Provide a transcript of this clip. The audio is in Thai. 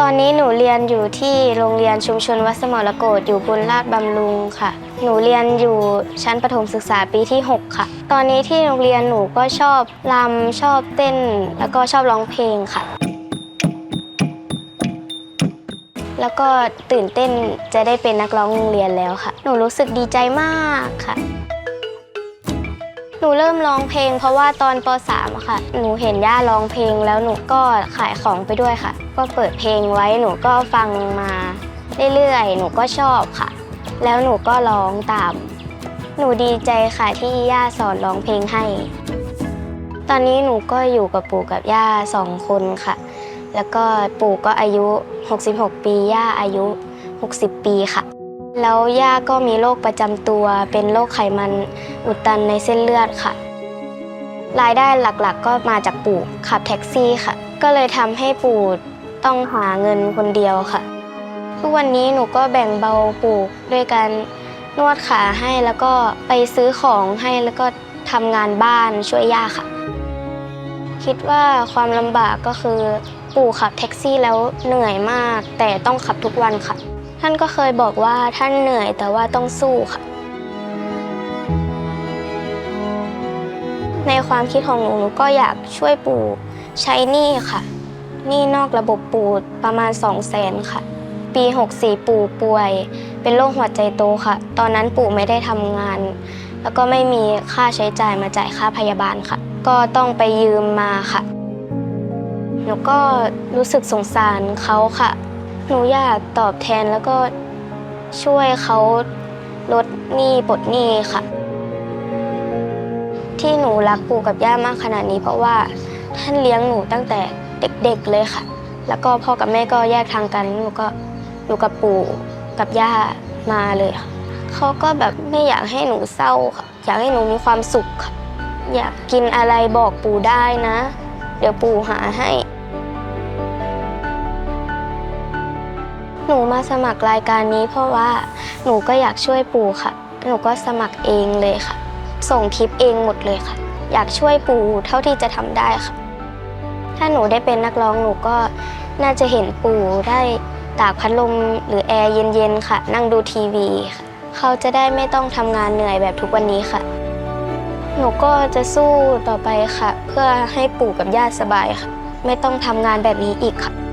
ตอนนี้หนูเรียนอยู่ที่โรงเรียนชุมชนวัดสมรโกฏอยู่บนลาดบำรุงค่ะ หนูเรียนอยู่ชั้นประถมศึกษาปีที่ 6 ค่ะ ตอนนี้ที่โรงเรียนหนูก็ชอบรำชอบเต้น แล้วก็ชอบร้องเพลงค่ะ แล้วก็ตื่นเต้นจะได้เป็นนักร้องโรงเรียนแล้วค่ะ หนูรู้สึกดีใจมากค่ะ นูเริ่มร้องเพลง เพราะว่าตอนป .3 อะค่ะ หนูเห็นย่าร้องเพลงแล้วหนูก็ขายของไปด้วยค่ะ ก็เปิดเพลงไว้หนูก็ฟังมาเรื่อยๆ หนูก็ชอบค่ะ แล้วหนูก็ร้องตาม หนูดีใจค่ะที่ย่าสอนร้องเพลงให้ ตอนนี้หนูก็อยู่กับปู่กับย่าสองคนค่ะ แล้วก็ปู่ก็อายุ 66 ปี ย่าอายุ 60 ปีค่ะ แล้วย่าก็มีโรคประจำตัวเป็นโรคไขมันอุดตันในเส้นเลือดค่ะ รายได้หลักๆ ก็มาจากปู่ขับแท็กซี่ค่ะ ก็เลยทำให้ปู่ต้องหาเงินคนเดียวค่ะ ทุกวันนี้หนูก็แบ่งเบาปู่ด้วยการนวดขาให้แล้วก็ไปซื้อของให้แล้วก็ทำงานบ้านช่วยย่าค่ะ คิดว่าความลำบากก็คือ ปู่ขับแท็กซี่แล้วเหนื่อยมาก แต่ต้องขับทุกวันค่ะ ท่านก็เคยบอกว่าท่านเหนื่อยแต่ว่าต้องสู้ค่ะ ในความคิดของหนูหนูก็อยากช่วยปู่ใช้หนี้ค่ะหนี้นอกระบบปู่ประมาณ2 0 0แสนค่ะ ปี 64 ปู่ป่วย เป็นโรคหัวใจโตค่ะ ตอนนั้นปู่ไม่ได้ทำงาน แล้วก็ไม่มีค่าใช้จ่ายมาจ่ายค่าพยาบาลค่ะ ก็ต้องไปยืมมาค่ะหนูก็รู้สึกสงสารเขาค่ะ หนูอยากตอบแทนแล้วก็ช่วยเขาลดหนี้ปลดหนี้ค่ะ ที่หนูรักปู่กับย่ามากขนาดนี้ เพราะว่าท่านเลี้ยงหนูตั้งแต่เด็กๆเลยค่ะ แล้วก็พ่อกับแม่ก็แยกทางกันหนูก็อยู่กับปู่กับย่ามาเลยค่ะเขาก็แบบไม่อยากให้หนูเศร้าค่ะอยากให้หนูมีความสุขค่ะอยากกินอะไรบอกปู่ได้นะ เดี๋ยวปู่หาให้ หนูมาสมัครรายการนี้เพราะว่าหนูก็อยากช่วยปู่ค่ะ หนูก็สมัครเองเลยค่ะ ส่งทิปเองหมดเลยค่ะ อยากช่วยปู่เท่าที่จะทำได้ค่ะ ถ้าหนูได้เป็นนักร้องหนูก็น่าจะเห็นปู่ได้ตากพัดลมหรือแอร์เย็นๆค่ะ นั่งดูทีวีค่ะเขาจะได้ไม่ต้องทำงานเหนื่อยแบบทุกวันนี้ค่ะ หนูก็จะสู้ต่อไปค่ะ เพื่อให้ปู่กับย่าสบายค่ะ ไม่ต้องทำงานแบบนี้อีกค่ะ